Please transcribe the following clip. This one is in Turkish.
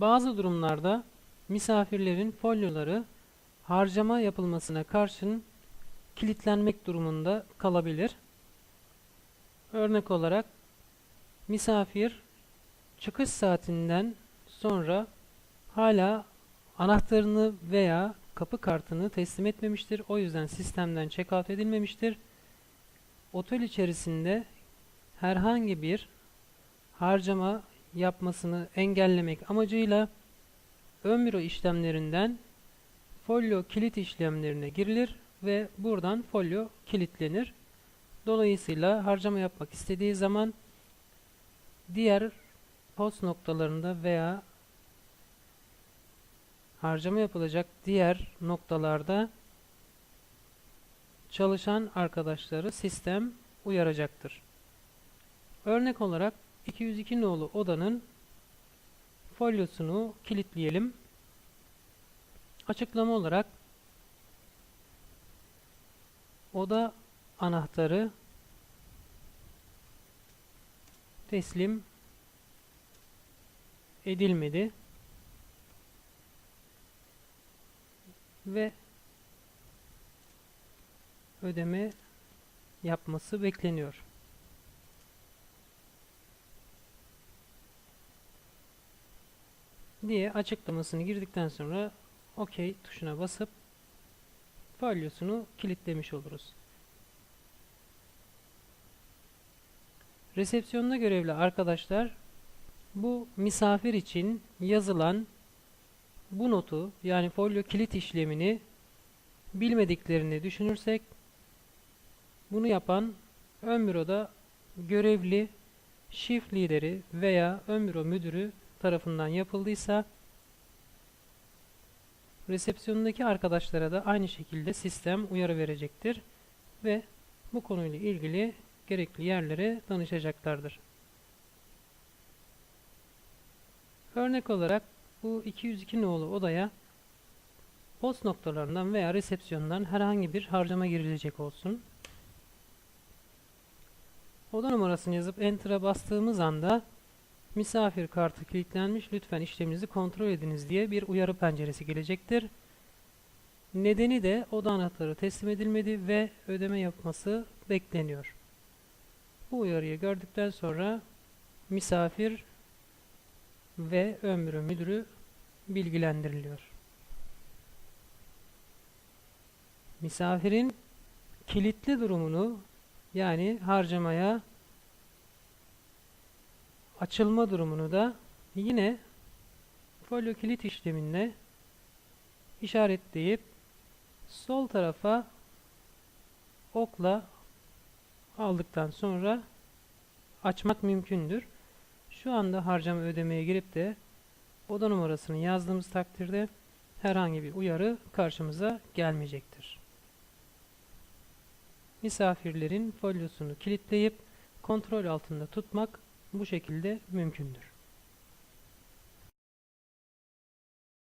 Bazı durumlarda misafirlerin folyoları harcama yapılmasına karşın kilitlenmek durumunda kalabilir. Örnek olarak misafir çıkış saatinden sonra hala anahtarını veya kapı kartını teslim etmemiştir. O yüzden sistemden check-out edilmemiştir. Otel içerisinde herhangi bir harcama yapmasını engellemek amacıyla ön büro işlemlerinden folyo kilit işlemlerine girilir ve buradan folyo kilitlenir. Dolayısıyla harcama yapmak istediği zaman diğer post noktalarında veya harcama yapılacak diğer noktalarda çalışan arkadaşları sistem uyaracaktır. Örnek olarak 202 nolu odanın folyosunu kilitleyelim. Açıklama olarak oda anahtarı teslim edilmedi ve ödeme yapması bekleniyor. Diye açıklamasını girdikten sonra OK tuşuna basıp folyosunu kilitlemiş oluruz. Resepsiyonda görevli arkadaşlar bu misafir için yazılan bu notu yani folyo kilit işlemini bilmediklerini düşünürsek bunu yapan ön büroda görevli shift lideri veya ön büro müdürü tarafından yapıldıysa resepsiyondaki arkadaşlara da aynı şekilde sistem uyarı verecektir ve bu konuyla ilgili gerekli yerlere danışacaklardır. Örnek olarak bu 202 nolu odaya post noktalarından veya resepsiyondan herhangi bir harcama girilecek olsun. Oda numarasını yazıp Enter'a bastığımız anda misafir kartı kilitlenmiş lütfen işleminizi kontrol ediniz diye bir uyarı penceresi gelecektir. Nedeni de oda anahtarı teslim edilmedi ve ödeme yapması bekleniyor. Bu uyarıyı gördükten sonra misafir ve büro müdürü bilgilendiriliyor. Misafirin kilitli durumunu yani harcamaya açılma durumunu da yine folyo kilit işleminde işaretleyip sol tarafa okla aldıktan sonra açmak mümkündür. Şu anda harcama ödemeye girip de oda numarasını yazdığımız takdirde herhangi bir uyarı karşımıza gelmeyecektir. Misafirlerin folyosunu kilitleyip kontrol altında tutmak bu şekilde mümkündür.